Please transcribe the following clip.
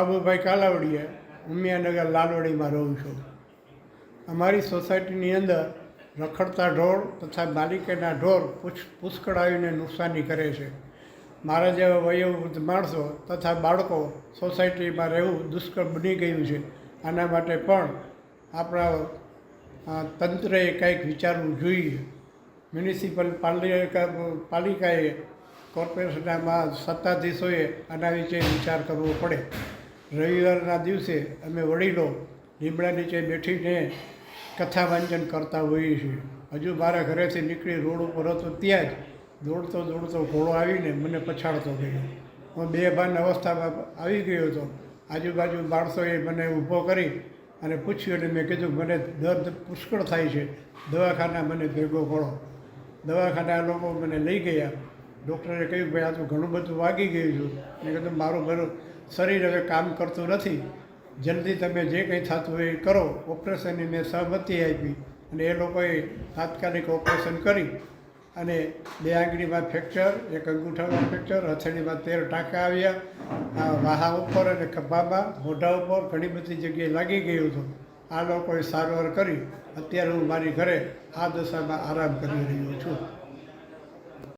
બાબુભાઈ કાલાવડીયા ઉમિયાનગર લાલવડીમાં રહું છું. અમારી સોસાયટીની અંદર રખડતા ઢોર તથા માલિકેના ઢોર પુષ્ પુષ્કળ આવીને નુકસાની કરે છે. મારા જેવા વયોવૃદ્ધ માણસો તથા બાળકો સોસાયટીમાં રહેવું દુષ્કર બની ગયું છે. આના માટે પણ આપણા તંત્રએ કંઈક વિચારવું જોઈએ. મ્યુનિસિપલ પાલિકા, પાલિકાએ કોર્પોરેશનના સત્તાધીશોએ આના વિશે વિચાર કરવો પડે. રવિવારના દિવસે અમે વડીલો લીમડા નીચે બેઠીને કથા વાંચન કરતા હોઈએ છીએ. હજુ મારા ઘરેથી નીકળી રોડ ઉપર હતો ત્યાં જ દોડતો દોડતો ઘોડો આવીને મને પછાડતો ગયો. હું બે ભાન અવસ્થામાં આવી ગયો હતો. આજુબાજુ માણસોએ મને ઊભો કરી અને પૂછ્યું અને મેં કીધું, મને દર્દ પુષ્કળ થાય છે. દવાખાના મને ભેગો ઘોડો દવાખાના લોકો મને લઈ ગયા. ડૉક્ટરે કહ્યું, ભાઈ, આ તો ઘણું બધું વાગી ગયું છું. મેં કીધું, મારું મારું શરીર હવે કામ કરતું નથી. જલ્દી તમે જે કંઈ થતું હોય એ કરો. ઓપરેશનની મેં સહમતિ આપી અને એ લોકોએ તાત્કાલિક ઓપરેશન કરી અને બે આંગળીમાં ફ્રેક્ચર, એક અંગૂઠામાં ફ્રેક્ચર, હથેળીમાં તેર ટાંકા આવ્યા. આ વાહા ઉપર અને ખભામાં મોઢા ઉપર ઘણી બધી જગ્યાએ લાગી ગયું હતું. આ લોકોએ સારવાર કરી. અત્યારે હું મારી ઘરે આ દશામાં આરામ કરી રહ્યો છું.